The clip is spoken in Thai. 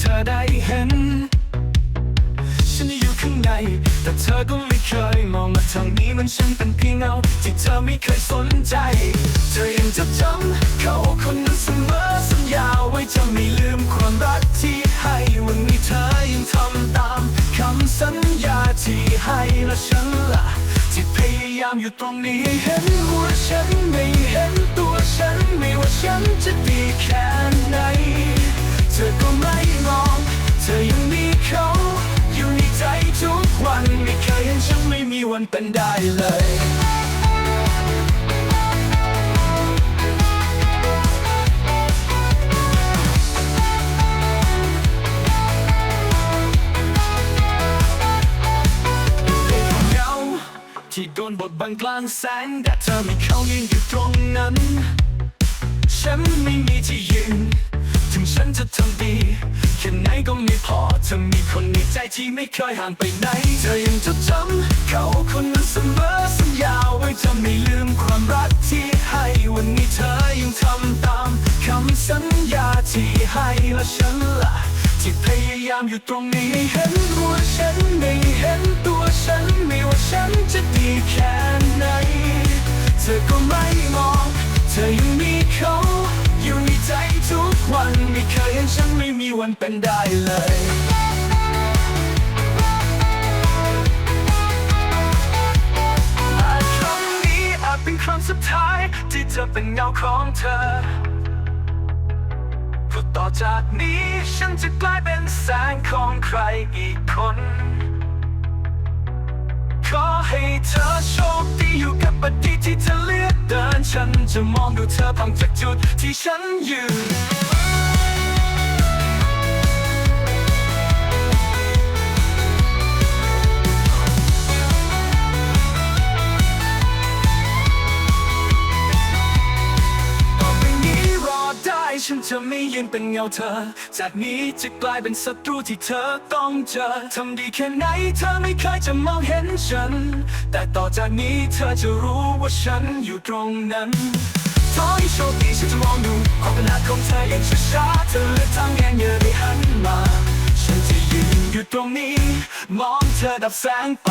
เธอได้เห็น ฉันอยู่ข้างใน แต่เธอก็ไม่เคยมองมาทางนี้มันฉันเป็นเพียงเงา ที่เธอไม่เคยสนใจ เธอยังจะจำเขาคนนั้นเสมอสัญญาไว้จะไม่ลืมความรักที่ให้วันนี้เธอยังทำตามคำสัญญาที่ให้และฉันล่ะที่พยายามอยู่ตรงนี้เห็นหัวฉัน วนเป็นได้เลยที่โดนบดบังกลางแสงแต่เธอมีเขายืนอยู่ตรงนั้น ฉันไม่มีที่ยืน ฉันจะทำดีแค่ไหนก็ไม่พอเธอมีคนในใจที่ไม่เคยห่างไปไหน เธอยังจดจำเขาคนนั้นเสมอสัญญาไว้จะไม่ลืมความรักที่ให้วันนี้เธอยังทำตามคำสัญญาที่ให้และฉันล่ะที่พยายามอยู่ตรงนี้เห็นหัวฉันไม่เห็นตัวฉันไม่ว่าฉันจะดีแค่ไหน เธอก็ไม่มองเธอ วันเป็นได้เลยอาจครั้งนี้อาจเป็นครั้งสุดท้าย ที่เธอเป็นเงาของเธอเพราะต่อจากนี้ฉันจะกลายเป็นแสงของใครอีกคนขอให้เธอโชคดีอยู่กับบัดดีที่เธอเลือกเดิน ฉันจะมองดูเธอพังจากจุดที่ฉันยืน ฉันจะไม่ยืนเป็นเงาเธอ จากนี้จะกลายเป็นศัตรูที่เธอต้องเจอทำดีแค่ไหนเธอไม่เคยจะมองเห็นฉัน แต่ต่อจากนี้เธอจะรู้ว่าฉันอยู่ตรงนั้นขอให้โชคดีฉันจะมองดูความขนาของเธออย่างช้าๆเธอเลือกทางแงนอย่าได้หันมา ฉันจะยืนอยู่ตรงนี้ มองเธอดับแสงไป